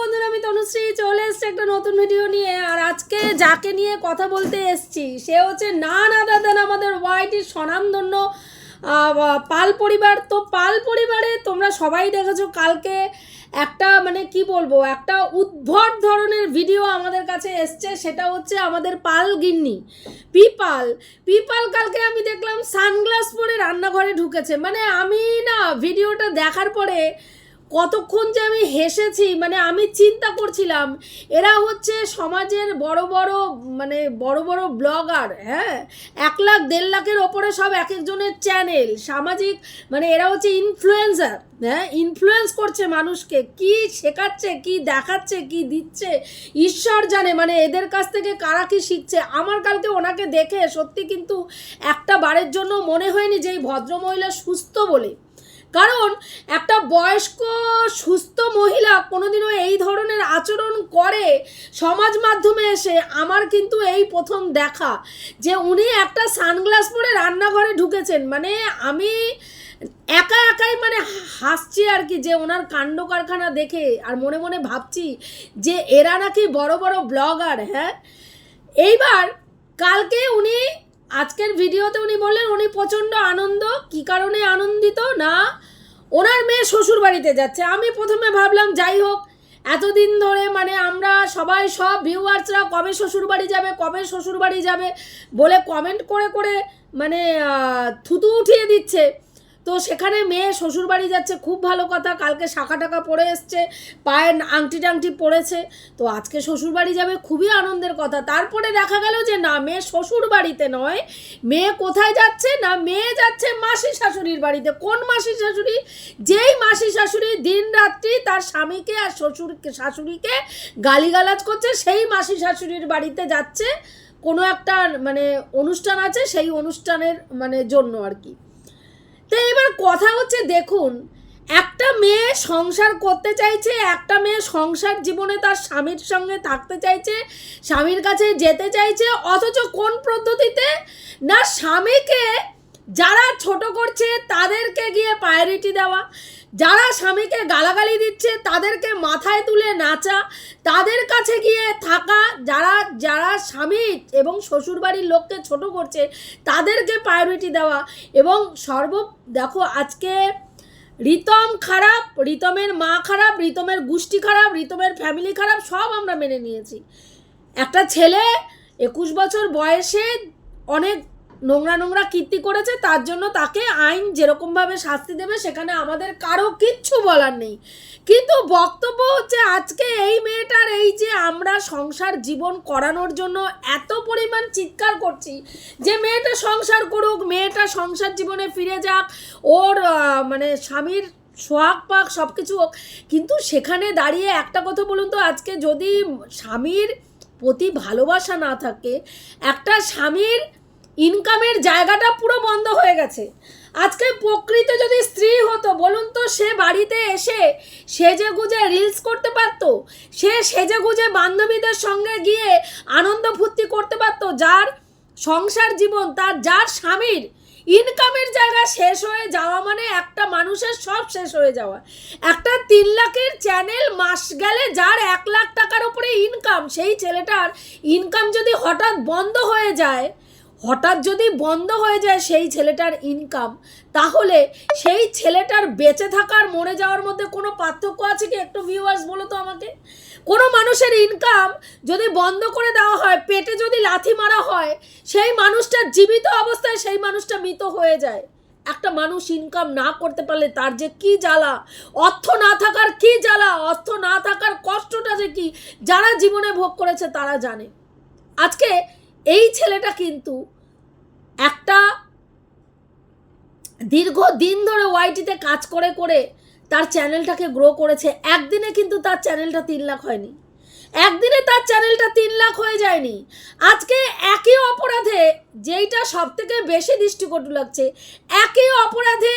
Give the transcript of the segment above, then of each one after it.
বন্ধুরা, আমি তনুশ্রী চলে এসছি একটা নতুন ভিডিও নিয়ে। আর আজকে যাকে নিয়ে কথা বলতে এসছি, সে হচ্ছে না না দাদা আমাদের ওয়াইটির স্বনামধন্য পাল পরিবার। তো পাল পরিবারে তোমরা সবাই দেখেছ, কালকে একটা মানে কি বলব, একটা উদ্ভট ধরনের ভিডিও আমাদের কাছে এসছে। সেটা হচ্ছে আমাদের পাল গিন্নি, পিপাল। পিপাল কালকে আমি দেখলাম সানগ্লাস পরে রান্নাঘরে ঢুকেছে। মানে আমি না ভিডিওটা দেখার পরে কতক্ষণ যে আমি হেসেছি মানে আমি চিন্তা করছিলাম, এরা হচ্ছে সমাজের বড় বড় মানে বড় বড় ব্লগার হ্যাঁ? এক লাখ, দেড় লাখের ওপরে সব এক একজনের চ্যানেল, সামাজিক মানে এরা হচ্ছে ইনফ্লুয়েন্সার হ্যাঁ? ইনফ্লুয়েন্স করছে মানুষকে, কি শেখাচ্ছে, কি দেখাচ্ছে, কি দিচ্ছে, ঈশ্বর জানে মানে এদের কাছ থেকে কারা কি শিখছে, আমার কালকে ওনাকে দেখে সত্যি কিন্তু একটা বারের জন্য মনে হয়নি যে এই ভদ্রমহিলা সুস্থ বলে। কারণ একটা বয়স্ক, সুস্থ মহিলা কোনোদিনও এই ধরনের আচরণ করে সমাজ মাধ্যমে এসে আমার কিন্তু এই প্রথম দেখা। যে উনি একটা সানগ্লাস পরে রান্নাঘরে ঢুকেছেন মানে আমি একা একাই মানে হাসছি আর কি, যে ওনার কাণ্ড কারখানা দেখে। আর মনে মনে ভাবছি যে এরা নাকি বড় বড় ব্লগার হ্যাঁ? এইবার কালকে উনি আজকের ভিডিওতে উনি বললেন, উনি প্রচণ্ড আনন্দ। কি কারণে আনন্দিত? না, ওনার মেয়ে শ্বশুর বাড়িতে যাচ্ছে। আমি প্রথমে ভাবলাম, যাই হোক, এতদিন ধরে মানে আমরা সবাই সব ভিউয়ার্সরা কবে শ্বশুর বাড়ি যাবে, কবে শ্বশুর বাড়ি যাবে বলে কমেন্ট করে করে মানে থুতু উঠিয়ে দিচ্ছে। তো সেখানে মেয়ে শ্বশুর বাড়ি যাচ্ছে, খুব ভালো কথা, কালকে শাখা টাকা পরে এসছে, পায়ের আংটি টাংটি পড়েছে, তো আজকে শ্বশুর বাড়ি যাবে, খুবই আনন্দের কথা। তারপরে দেখা গেল যে না, মেয়ে শ্বশুর বাড়িতে নয়, মেয়ে কোথায় যাচ্ছে, না মেয়ে যাচ্ছে মাসি শাশুড়ির বাড়িতে। কোন মাসি শাশুড়ি? যেই মাসি শাশুড়ি দিন রাত্রি তার স্বামীকে আর শ্বশুরকে, শাশুড়িকে গালিগালাজ করছে, সেই মাসি শাশুড়ির বাড়িতে যাচ্ছে। কোনো একটা মানে অনুষ্ঠান আছে, সেই অনুষ্ঠানের মানে জন্য আর কি। তো এবার কথা হচ্ছে, দেখুন, একটা মেয়ে সংসার করতে চাইছে, একটা মেয়ে সংসার জীবনে তার স্বামীর সঙ্গে থাকতে চাইছে, স্বামীর কাছে যেতে চাইছে, অথচ কোন পদ্ধতিতে? না স্বামীকে যারা ছোট করছে তাদেরকে গিয়ে প্রায়োরিটি দেওয়া, যারা স্বামীকে গালাগালি দিচ্ছে তাদেরকে মাথায় তুলে নাচা, তাদের কাছে গিয়ে থাকা, যারা যারা স্বামী এবং শ্বশুরবাড়ির লোককে ছোট করছে তাদেরকে প্রায়োরিটি দেওয়া এবং সর্ব, দেখো আজকে রিতম খারাপ, রিতমের মা খারাপ, রিতমের গোষ্ঠী খারাপ, রিতমের ফ্যামিলি খারাপ, সব আমরা মেনে নিয়েছি। একটা ছেলে একুশ বছর বয়সে অনেক নোংরা নোংরা কীর্তি করেছে, তার জন্য তাকে আইন যেরকমভাবে শাস্তি দেবে, সেখানে আমাদের কারও কিচ্ছু বলার নেই। কিন্তু বক্তব্য হচ্ছে আজকে এই মেয়েটার এই যে আমরা সংসার জীবন করানোর জন্য এত পরিমাণ চিৎকার করছি, যে মেয়েটা সংসার করুক, মেয়েটা সংসার জীবনে ফিরে যাক, ওর মানে স্বামীর সোহাগ পাক সব কিছু হোক, কিন্তু সেখানে দাঁড়িয়ে একটা কথা বলুন তো, আজকে যদি স্বামীর প্রতি ভালোবাসা না থাকে, একটা স্বামীর ইনকামের জায়গাটা পুরো বন্ধ হয়ে গেছে। আজকে প্রকৃত যদি স্ত্রী হতো, বলুন তো সে বাড়িতে এসে সেজে গুজে রিলস করতে পারতো, সে সেজে গুজে বান্ধবীদের সঙ্গে গিয়ে আনন্দ ফুর্তি করতে পারতো, যার সংসার জীবন, তার যার স্বামীর ইনকামের জায়গা শেষ হয়ে যাওয়া মানে একটা মানুষের সব শেষ হয়ে যাওয়া। একটা তিন লাখের চ্যানেল মাস গেলে যার এক লাখ টাকার উপরে ইনকাম সেই ছেলেটার ইনকাম যদি হঠাৎ বন্ধ হয়ে যায় হঠাৎ যদি বন্ধ হয়ে যায় সেই ছেলেটার ইনকাম তাহলে সেই ছেলেটার বেঁচে থাকার, মরে যাওয়ার মধ্যে কোনো পার্থক্য আছে কি একটু ভিউয়ার্স বলো তো আমাকে? কোনো মানুষের ইনকাম যদি বন্ধ করে দেওয়া হয়, পেটে যদি লাথি মারা হয়, সেই মানুষটা জীবিত অবস্থায় সেই মানুষটা মৃত হয়ে যায়। একটা মানুষ ইনকাম না করতে পারলে তার যে কি জ্বালা? অর্থ না থাকার কি জ্বালা? অর্থ না থাকার কষ্টটা যে কি? যারা জীবনে ভোগ করেছে তারা জানে। আজকে এই ছেলেটা কিন্তু একটা দীর্ঘ দিন ধরে ওয়াইটিতে কাজ করে করে তার চ্যানেলটাকে গ্রো করেছে। একদিনে কিন্তু তার চ্যানেলটা তিন লাখ হয়নি। একদিনে তার চ্যানেলটা তিন লাখ হয়ে যায়নি। আজকে একই অপরাধে যেইটা সব থেকে বেশি দৃষ্টিকটু লাগছে, একই অপরাধে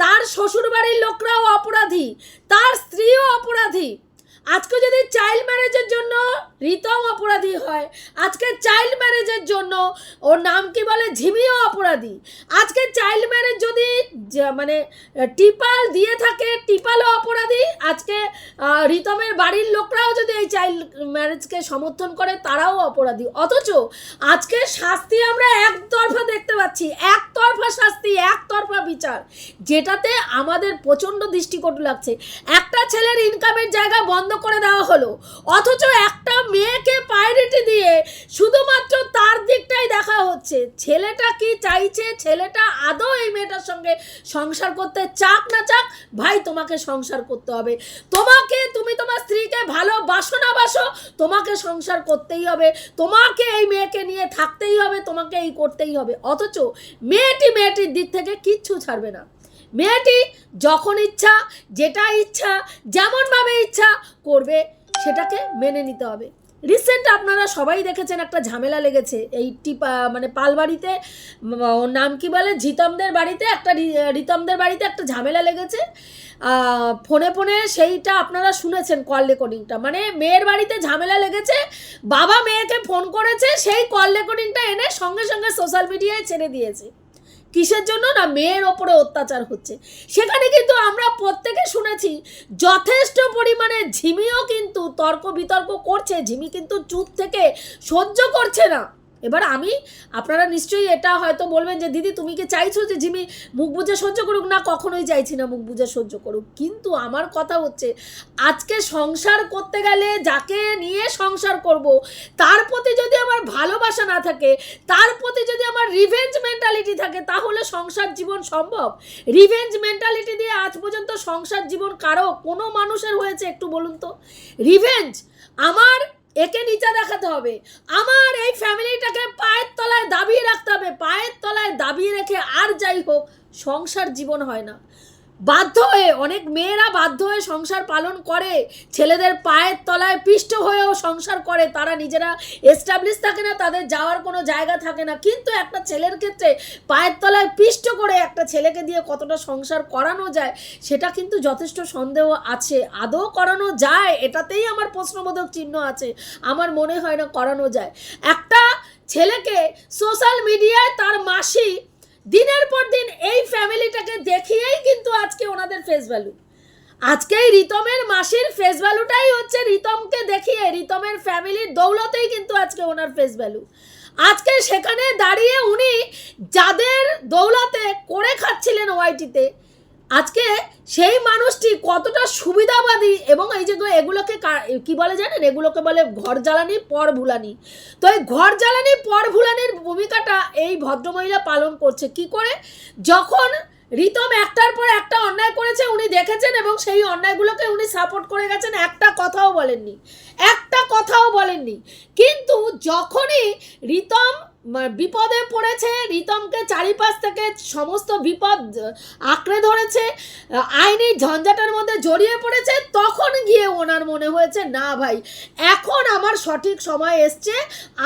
তার শ্বশুরবাড়ির লোকরাও অপরাধী, তার স্ত্রীও অপরাধী। আজকে যদি চাইল্ড ম্যারেজের জন্য রিতম অপরাধী হয়, আজকে চাইল্ড ম্যারেজের জন্য ওর নাম কি বলে? ঝিমিও অপরাধী। আজকে চাইল্ড ম্যারেজ যদি মানে টিপাল দিয়ে থাকে, টিপালও অপরাধী। আজকে রিতমের বাড়ির লোকরাও যদি এই চাইল্ড ম্যারেজকে সমর্থন করে, তারাও অপরাধী। অথচ আজকে শাস্তি আমরা একতরফা দেখতে পাচ্ছি। একতরফা শাস্তি, একতরফা বিচার। যেটাতে আমাদের প্রচণ্ড দৃষ্টিকটু লাগছে। একটা ছেলের ইনকামের জায়গা বন্ধ করে দেওয়া হলো। অথচ একটা মেয়েকে প্রায়োরিটি দিয়ে শুধুমাত্র তার দিকটাই দেখা হচ্ছে। ছেলেটা কি চাইছে? ছেলেটা আদৌ এই মেয়েটার সঙ্গে সংসার করতে চাক না চাক? ভাই, তোমাকে সংসার করতে হবে। তোমাকে, তুমি তোমার স্ত্রীকে ভালোবাসো না বাসো, তোমাকে সংসার করতেই হবে। তোমাকে এই মেয়েকে নিয়ে থাকতেই হবে, তোমাকে এই করতেই হবে। অথচ মেয়েটি মেয়েটির দিক থেকে কিচ্ছু ছাড়বে না। মেয়েটি যখন ইচ্ছা, যেটা ইচ্ছা, যেমনভাবে ইচ্ছা করবে, সেটাকে মেনে নিতে হবে। রিসেন্ট আপনারা সবাই দেখেছেন একটা ঝামেলা লেগেছে। এই টিপা মানে পালবাড়িতে ওর নাম কি বলে? জিতমদের বাড়িতে একটা রিতমদের বাড়িতে একটা ঝামেলা লেগেছে। ফোনে ফোনে সেইটা আপনারা শুনেছেন কল রেকর্ডিংটা মানে মেয়ের বাড়িতে ঝামেলা লেগেছে, বাবা মেয়েকে ফোন করেছে, সেই কল রেকর্ডিংটা এনে সঙ্গে সঙ্গে সোশ্যাল মিডিয়ায় ছেড়ে দিয়েছে। কিসের জন্য না মেয়ের ওপরে অত্যাচার হচ্ছে? সেখানে কিন্তু আমরা প্রত্যেকে শুনেছি, যথেষ্ট পরিমাণে ঝিমিও কিন্তু তর্ক বিতর্ক করছে, ঝিমি কিন্তু চুপ থেকে সহ্য করছে না। এবার আমি, আপনারা নিশ্চয়ই এটা হয়তো বলবেন যে, দিদি, তুমি কি চাইছো যে ঝিমি মুখ বুঝে সহ্য করুক না? কখনোই চাইছি না মুখ বুঝে সহ্য করুক। কিন্তু আমার কথা হচ্ছে, আজকে সংসার করতে গেলে যাকে নিয়ে সংসার করব, তার প্রতি যদি আমার ভালোবাসা না থাকে, তার প্রতি যদি আমার রিভেঞ্জ মেন্টালিটি থাকে, তাহলে সংসার জীবন সম্ভব? রিভেঞ্জ মেন্টালিটি দিয়ে আজ পর্যন্ত সংসার জীবন কারও, কোনো মানুষের হয়েছে একটু বলুন তো? রিভেঞ্জ আমার একে নিচে দেখাতে হবে। আমার এই ফ্যামিলিটাকে পায়ের তলায় দাবিয়ে রাখতে হবে। পায়ের তলায় দাবিয়ে রেখে আর যাই হোক, সংসার জীবন হয় না। বাধ্য হয়ে, অনেক মেয়েরা বাধ্য হয়ে সংসার পালন করে। ছেলেদের পায়ের তলায় পিষ্ট হয়েও সংসার করে। তারা নিজেরা এস্টাবলিশ থাকে না, তাদের যাওয়ার কোনো জায়গা থাকে না। কিন্তু একটা ছেলের ক্ষেত্রে পায়ের তলায় পিষ্ট করে একটা ছেলেকে দিয়ে কতটা সংসার করানো যায়, সেটা কিন্তু যথেষ্ট সন্দেহ আছে। আদৌ করানো যায়? এটাতেই আমার প্রশ্নবোধক চিহ্ন আছে। আমার মনে হয় না করানো যায়। একটা ছেলেকে সোশ্যাল মিডিয়ায় তার মাসি দিনের পর দিন এই ফ্যামিলিটাকে দেখিয়েই কিন্তু আজকে ওনাদের ফেস ভ্যালু আজকে রিতমের মাসির ফেস ভ্যালুটাই হচ্ছে রিতমকে দেখিয়ে, রিতমের ফ্যামিলির দৌলতেই কিন্তু আজকে ওনার ফেস ভ্যালু আজকে সেখানে দাঁড়িয়ে উনি যাদের দৌলতে করে খাচ্ছিলেন ওয়াইটিতে আজকে সেই মানুষটি কতটা সুবিধাবাদী এবং এই যে এগুলোকে কা- বলে জানেন? এগুলোকে বলে ঘর জ্বালানি, পর ভুলানি। তো এই ঘর জ্বালানি, পর ভুলানির ভূমিকাটা এই ভদ্রমহিলা পালন করছে। কি করে? যখন রিতম একটার পর একটা অন্যায় করেছে, উনি দেখেছেন এবং সেই অন্যায়গুলোকে উনি সাপোর্ট করে গেছেন। একটা কথাও বলেননি। একটা কথাও বলেননি। কিন্তু যখনই রিতম বিপদে পড়েছে, রিতমকে চারিপাশ থেকে সমস্ত বিপদ আঁকড়ে ধরেছে আইনি ঝঞ্ঝাটের মধ্যে জড়িয়ে পড়েছে, তখন গিয়ে ওনার মনে হয়েছে, না ভাই, এখন আমার সঠিক সময় এসছে,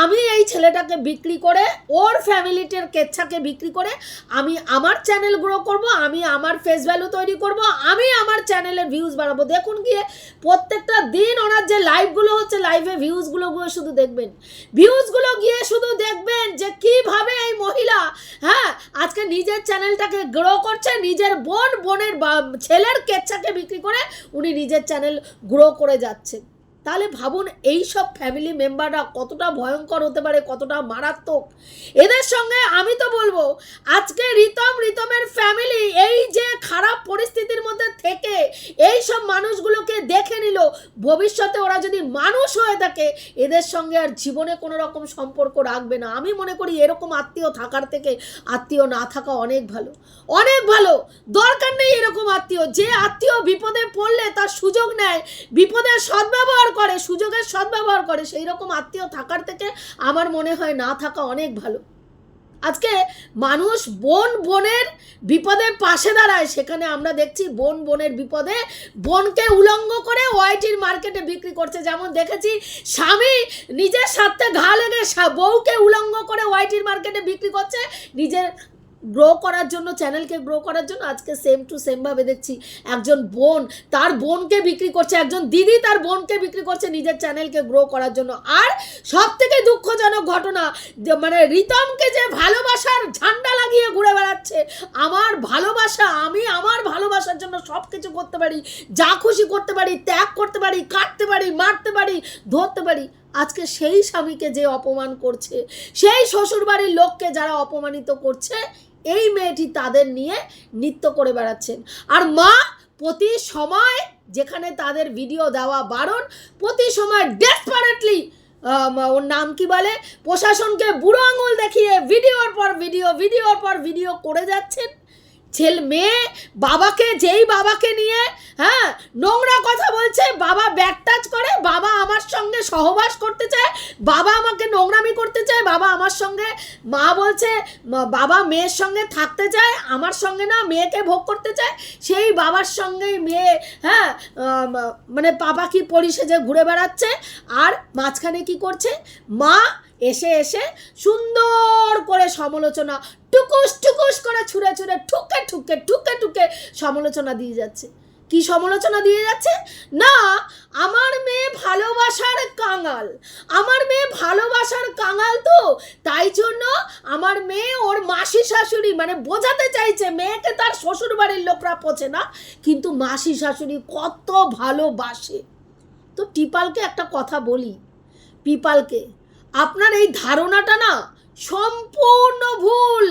আমি এই ছেলেটাকে বিক্রি করে, ওর ফ্যামিলিটির কেচ্ছাকে বিক্রি করে, আমি আমার চ্যানেল গ্রো করব, আমি আমার ফেস ভ্যালু তৈরি করব, আমি আমার চ্যানেলের ভিউজ বাড়াবো। দেখুন গিয়ে প্রত্যেকটা দিন ওনার যে লাইভগুলো হচ্ছে লাইভে ভিউজগুলো শুধু দেখবেন। ভিউজগুলো গিয়ে শুধু দেখবেন যে কীভাবে এই মহিলা হ্যাঁ আজকে নিজের চ্যানেলটাকে গ্রো করছে, নিজের বোন, বোনের ছেলের কেচ্ছাকে বিক্রি করে উনি নিজের চ্যানেল গ্রো করে যাচ্ছেন। তাহলে ভাবুন এই সব ফ্যামিলি মেম্বাররা কতটা ভয়ঙ্কর হতে পারে, কতটা মারাত্মক। এদের সঙ্গে আমি তো বলব, আজকে রিতম, রিতমের ফ্যামিলি এই যে খারাপ পরিস্থিতির মধ্যে থেকে এই সব মানুষগুলোকে দেখে ভবিষ্যতে ওরা যদি মানুষ হয়ে থাকে, এদের সঙ্গে আর জীবনে কোনো রকম সম্পর্ক রাখবে না। আমি মনে করি এরকম আত্মীয় থাকার থেকে আত্মীয় না থাকা অনেক ভালো। অনেক ভালো। দরকার নেই এরকম আত্মীয়। যে আত্মীয় বিপদে পড়লে তার সুযোগ নেয় বিপদের সদ্ব্যবহার করে, সুযোগের সদ্ব্যবহার করে সেই রকম আত্মীয় থাকার থেকে আমার মনে হয় না থাকা অনেক ভালো। আজকে মানুষ বোন বোনের বিপদে পাশে দাঁড়ায়। সেখানে আমরা দেখছি বোন বোনের বিপদে বোনকে উলঙ্গ করে ওয়াইটির মার্কেটে বিক্রি করছে। যেমন দেখেছি, স্বামী নিজের স্বার্থে ঘা লেগে বউকে উলঙ্গ করে ওয়াইটির মার্কেটে বিক্রি করছে। নিজের গ্রো করার জন্য চ্যানেলকে গ্রো করার জন্য আজকে সেম টু সেম ভাবে দেখছি। একজন বোন, তার বোনকে বিক্রি করছে, একজন দিদি তার বোনকে বিক্রি করছে নিজের চ্যানেলকে গ্রো করার জন্য। আর সব থেকে দুঃখজনক ঘটনা, যে মানে রিতমকে যে ভালোবাসার ঝান্ডা লাগিয়ে ঘুরে বেড়াচ্ছে, আমার ভালোবাসা, আমি আমার ভালোবাসার জন্য সব কিছু করতে পারি, যা খুশি করতে পারি, ত্যাগ করতে পারি, কাটতে পারি, মারতে পারি, ধরতে পারি। আজকে সেই স্বামীকে যে অপমান করছে, সেই শ্বশুরবাড়ির লোককে যারা অপমানিত করছে এই মেয়েটি তাদের নিয়ে নৃত্য করে বেড়াচ্ছেন। আর মা, প্রতি সময় যেখানে তাদের ভিডিও দেওয়া বারণ, প্রতি সময় ডেসপারেটলি ওর নাম কি বলে? প্রশাসনকে বুড়ো আঙুল দেখিয়ে ভিডিওর পর ভিডিও ভিডিওর পর ভিডিও করে যাচ্ছেন। ছেলে মেয়ে, বাবাকে, যেই বাবাকে নিয়ে হ্যাঁ নোংরা কথা বলছে, বাবা ব্যাক টাচ করে, বাবা আমার সঙ্গে সহবাস করতে চায়, বাবা আমাকে নোংরামি করতে চায়, বাবা আমার সঙ্গে মা বলছে বাবা মেয়ের সঙ্গে থাকতে চায়, আমার সঙ্গে না, মেয়েকে ভোগ করতে চায়। সেই বাবার সঙ্গেই মেয়ে হ্যাঁ মানে পাপা কি পরিসেজে ঘুরে বেড়াচ্ছে। আর মাঝখানে কি করছে? মা এসে এসে সুন্দর করে সমালোচনা, টুকুস টুকুস করে ছুঁড়ে ছুঁড়ে, ঠুকে ঠুকে ঠুকে ঠুকে সমালোচনা দিয়ে যাচ্ছে। কি সমালোচনা দিয়ে যাচ্ছে? না কাঙাল। আমার মেয়ে ভালোবাসার কাঙাল তো, তাই জন্য আমার মেয়ে ওর মাসি শাশুড়ি মানে বোঝাতে চাইছে মেয়েকে তার শ্বশুর বাড়ির লোকরা পচে না, কিন্তু মাসি শাশুড়ি কত ভালোবাসে। তো টিপালকে একটা কথা বলি। পিপালকে, আপনার এই ধারণাটা না সম্পূর্ণ ভুল।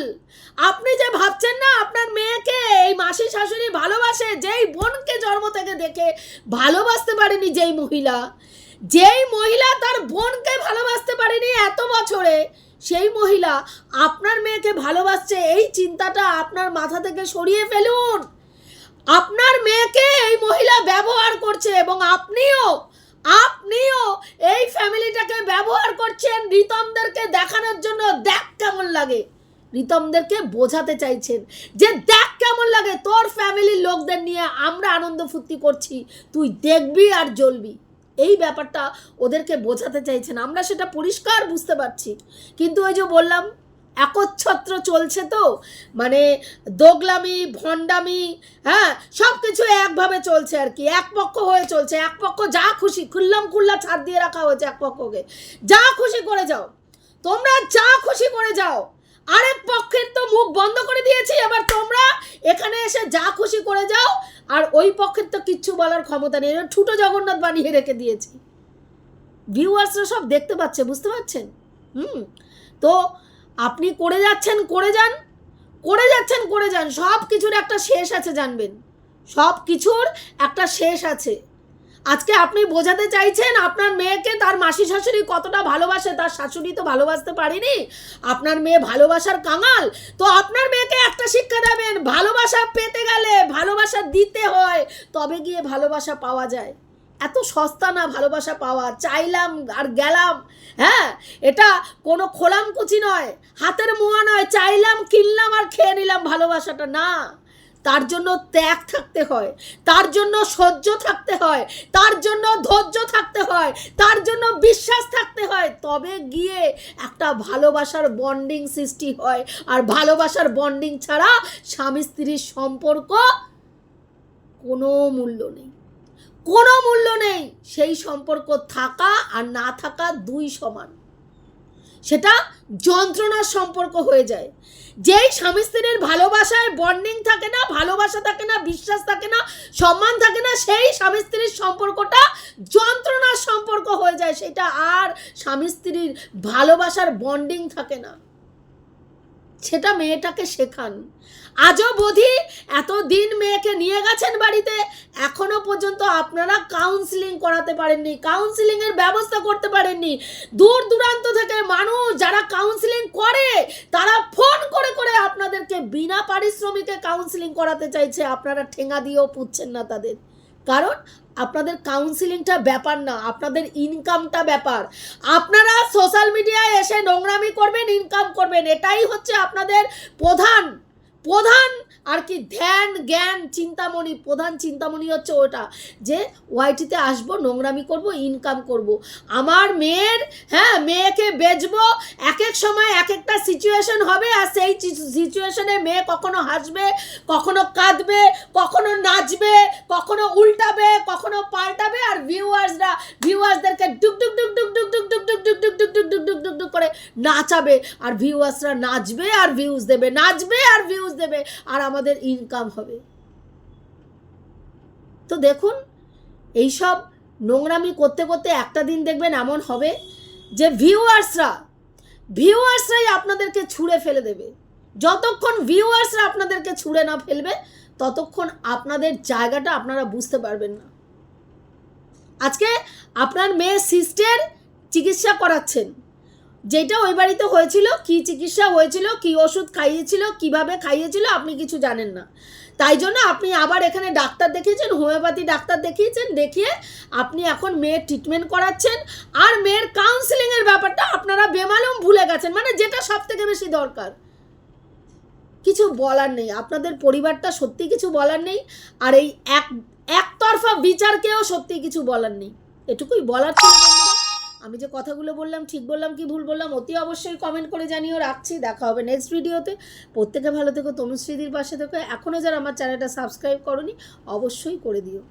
আপনি যে ভাবছেন না আপনার মেয়েকে এই মাসি শাশুড়ি ভালোবাসে, যেই বোনকে জন্ম থেকে দেখে ভালোবাসতে পারেনি যেই মহিলা যেই মহিলা তার বোনকে ভালোবাসতে পারেনি এত বছরে, সেই মহিলা আপনার মেয়েকে ভালোবাসছে, এই চিন্তাটা আপনার মাথা থেকে সরিয়ে ফেলুন। আপনার মেয়েকে এই মহিলা ব্যবহার করছে এবং আপনিও আপনিও এই ফ্যামিলিটাকে ব্যবহার করছেন রিতমদেরকে দেখানোর জন্য। দেখ কেমন লাগে। রিতমদেরকে বোঝাতে চাইছেন যে, দেখ কেমন লাগে তোর ফ্যামিলির লোকদের নিয়ে আমরা আনন্দ ফুর্তি করছি। তুই দেখবি আর জ্বলবি। এই ব্যাপারটা ওদেরকে বোঝাতে চাইছেন আমরা সেটা পরিষ্কার বুঝতে পারছি। কিন্তু ওই যে বললাম, একচ্ছত্র চলছে তো। মানে দোগলামি, ভণ্ডামি হ্যাঁ সব কিছু একভাবে চলছে আর কি। এক পক্ষ হয়ে চলছে, এক পক্ষ যা খুশি, খুল্লাম খুল্লা ছাদ দিয়ে রাখা হয়েছে এক পক্ষকে। যা খুশি করে যাও। তোমরা যা খুশি করে যাও। আরেক পক্ষের তো মুখ বন্ধ করে দিয়েছি, এবার তোমরা এখানে এসে যা খুশি করে যাও, আর ওই পক্ষের তো কিচ্ছু বলার ক্ষমতা নেই ঠুটো জগন্নাথ বানিয়ে রেখে দিয়েছি। ভিউয়ার্সরা সব দেখতে পাচ্ছে, বুঝতে পারছেন? হুম, তো আপনি করে যাচ্ছেন, করে যান, করে যাচ্ছেন, করে যান সব কিছুর একটা শেষ আছে, জানবেন। সব কিছুর একটা শেষ আছে। আজকে আপনি বোঝাতে চাইছেন আপনার মেয়েকে তার মাসি শাশুড়ি কতটা ভালোবাসে, তার শাশুড়ি তো ভালোবাসতে পারেনি। আপনার মেয়ে ভালোবাসার কাঙাল। তো আপনার মেয়েকে একটা শিক্ষা দেবেন, ভালোবাসা পেতে গেলে ভালোবাসা দিতে হয়, তবে গিয়ে ভালোবাসা পাওয়া যায়। এত সস্তা না ভালোবাসা পাওয়া, চাইলাম আর গেলাম হ্যাঁ? এটা কোনো খোলামকুচি নয়, হাতের মোয়া নয়, চাইলাম, কিনলাম আর খেয়ে নিলাম ভালোবাসাটা, না। তার জন্য ত্যাগ থাকতে হয়, তার জন্য সহ্য থাকতে হয়, তার জন্য ধৈর্য থাকতে হয়, তার জন্য বিশ্বাস থাকতে হয়। তবে গিয়ে একটা ভালোবাসার বন্ডিং সৃষ্টি হয়, আর ভালোবাসার বন্ডিং ছাড়া স্বামী স্ত্রীর সম্পর্ক কোনো মূল্য নেই। কোনো মূল্য নেই সেই সম্পর্ক থাকা আর না থাকা দুই সমান। সেটা যন্ত্রণার সম্পর্ক হয়ে যায়। যেই স্বামী স্ত্রীর ভালোবাসায় বন্ডিং থাকে না, ভালোবাসা থাকে না, বিশ্বাস থাকে না, সম্মান থাকে না, সেই স্বামী স্ত্রীর সম্পর্কটা যন্ত্রণার সম্পর্ক হয়ে যায়। সেটা আর স্বামী স্ত্রীর ভালোবাসার বন্ডিং থাকে না। সেটা মেয়েটাকে শেখান। আজও বোধি এতদিন মেয়েকে নিয়ে গেছেন বাড়িতে, এখনও পর্যন্ত আপনারা কাউন্সিলিং করাতে পারেননি কাউন্সিলিং এর ব্যবস্থা করতে পারেননি। দূর দূরান্ত থেকে মানুষ যারা কাউন্সিলিং করে, তারা ফোন করে করে আপনাদেরকে বিনা পারিশ্রমিকে কাউন্সিলিং করাতে চাইছে। আপনারা ঠেঙা দিয়েও পুচ্ছেন না তাদের। কারণ আপনাদের কাউন্সিলিংটা ব্যাপার না, আপনাদের ইনকামটা ব্যাপার। আপনারা সোশ্যাল মিডিয়ায় এসে নোংরামি করবেন ইনকাম করবেন, এটাই হচ্ছে আপনাদের প্রধান প্রধান আর কি ধ্যান জ্ঞান চিন্তামণি প্রধান চিন্তামণি হচ্ছে ওটা যে ওয়াইটিতে আসব নোংরামি করব ইনকাম করব আমার মেয়ের হ্যাঁ মেয়েকে বেচবো এক এক সময় এক একটা সিচুয়েশন হবে আর সেই সিচুয়েশনে মেয়ে কখনো হাসবে কখনো কাঁদবে কখনো নাচবে কখনো উল্টাবে কখনো পাল্টাবে আর ভিউয়ার্সরা ভিউয়ার্সদেরকে ডুক ডুক ডুক ডুক ডুক ডুক ডুক ডুক ডুক ডুক ডুক ডুক ডুক ডুক ডুক করে নাচাবে আর ভিউয়ার্সরা নাচবে আর ভিউজ দেবে নাচবে আর ভিউজ দেবে আর আমাদের ইনকাম হবে। তো দেখুন, এইসব নোংরামি করতে করতে একটা দিন দেখবেন এমন হবে যে ভিউয়ার্সরা ভিউয়ার্সরাই আপনাদেরকে ছুঁড়ে ফেলে দেবে। যতক্ষণ ভিউয়ার্সরা আপনাদেরকে ছুঁড়ে না ফেলবে, ততক্ষণ আপনাদের জায়গাটা আপনারা বুঝতে পারবেন না। আজকে আপনার মেয়ে সিস্টের চিকিৎসা করাচ্ছেন। যেটা ওই বাড়িতে হয়েছিল, কি চিকিৎসা হয়েছিল, কি ওষুধ খাইয়েছিল, কীভাবে খাইয়েছিল, আপনি কিছু জানেন না। তাই জন্য আপনি আবার এখানে ডাক্তার দেখিয়েছেন, হোমিওপ্যাথি ডাক্তার দেখিয়েছেন, দেখিয়ে আপনি এখন মেয়ের ট্রিটমেন্ট করাচ্ছেন। আর মেয়ের কাউন্সিলিংয়ের ব্যাপারটা আপনারা বেমালুম ভুলে গেছেন মানে যেটা সব থেকে বেশি দরকার। কিছু বলার নেই, আপনাদের পরিবারটা সত্যি কিছু বলার নেই, আর এই এক, একতরফা বিচারকেও সত্যি কিছু বলার নেই। এটুকুই বলার ছিল। আমি যে কথাগুলো বললাম, ঠিক বললাম কি ভুল বললাম, অতি অবশ্যই কমেন্ট করে জানিও, রাখছি, দেখা হবে নেক্সট ভিডিওতে প্রত্যেকে ভালো থেকো, তনুশ্রীদির পাশে থেকো। এখনও যারা আমার চ্যানেলটা সাবস্ক্রাইব করনি, অবশ্যই করে দিও।